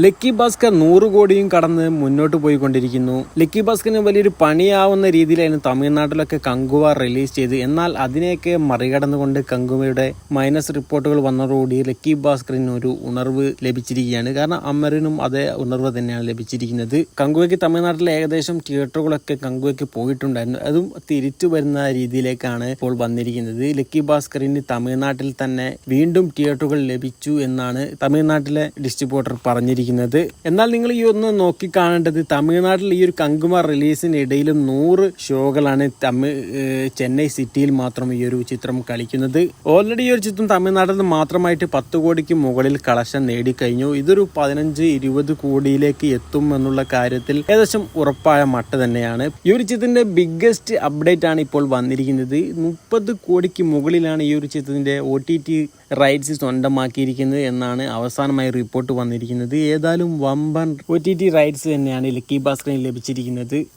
Lucky Bhaskar നൂറ് കോടിയും കടന്ന് മുന്നോട്ട് പോയിക്കൊണ്ടിരിക്കുന്നു. ലക്കി ഭാസ്കറിന് വലിയൊരു പണിയാവുന്ന രീതിയിലായിരുന്നു തമിഴ്നാട്ടിലൊക്കെ കങ്കുവ റിലീസ് ചെയ്ത്. എന്നാൽ അതിനെയൊക്കെ മറികടന്നുകൊണ്ട് കങ്കുവയുടെ മൈനസ് റിപ്പോർട്ടുകൾ വന്നതോടുകൂടി ലക്കി ഭാസ്കറിന് ഒരു ഉണർവ് ലഭിച്ചിരിക്കുകയാണ്. കാരണം അമറിനും അതേ ഉണർവ് തന്നെയാണ് ലഭിച്ചിരിക്കുന്നത്. കങ്കുവയ്ക്ക് തമിഴ്നാട്ടിലെ ഏകദേശം തിയേറ്ററുകളൊക്കെ കങ്കുവയ്ക്ക് പോയിട്ടുണ്ടായിരുന്നു. അതും തിരിച്ചു വരുന്ന രീതിയിലേക്കാണ് ഇപ്പോൾ വന്നിരിക്കുന്നത്. ലക്കി ഭാസ്കറിന് തമിഴ്നാട്ടിൽ തന്നെ വീണ്ടും തിയേറ്ററുകൾ ലഭിച്ചു എന്നാണ് തമിഴ്നാട്ടിലെ ഡിസ്ട്രിബ്യൂട്ടർ പറഞ്ഞിരിക്കുന്നത്. എന്നാൽ നിങ്ങൾ ഈ ഒന്ന് നോക്കി കാണേണ്ടത് തമിഴ്നാട്ടിൽ ഈ ഒരു കങ്കുമാർ ഇടയിൽ നൂറ് ഷോകളാണ് തമിഴ് ചെന്നൈ സിറ്റിയിൽ മാത്രം ഈ ഒരു ചിത്രം കളിക്കുന്നത്. ഓൾറെഡി ഈ ഒരു ചിത്രം തമിഴ്നാട്ടിൽ നിന്ന് മാത്രമായിട്ട് പത്ത് കോടിക്ക് മുകളിൽ കളക്ഷൻ നേടിക്കഴിഞ്ഞു. ഇതൊരു പതിനഞ്ച് ഇരുപത് കോടിയിലേക്ക് എത്തും എന്നുള്ള കാര്യത്തിൽ ഏകദേശം ഉറപ്പായ മട്ട തന്നെയാണ്. ഈ ഒരു ചിത്രത്തിന്റെ ബിഗ്ഗസ്റ്റ് അപ്ഡേറ്റ് ആണ് ഇപ്പോൾ വന്നിരിക്കുന്നത്. മുപ്പത് കോടിക്ക് മുകളിലാണ് ഈ ഒരു ചിത്രത്തിന്റെ ഒ ടി ടി റൈറ്റ്സ് സ്വന്തമാക്കിയിരിക്കുന്നത് എന്നാണ് അവസാനമായി റിപ്പോർട്ട് വന്നിരിക്കുന്നത്. ഏതായാലും വമ്പൻ ഒ ടി ടി റൈറ്റ്സ് തന്നെയാണ് ലക്കി ഭാസ്കറിന് ലഭിച്ചിരിക്കുന്നത്.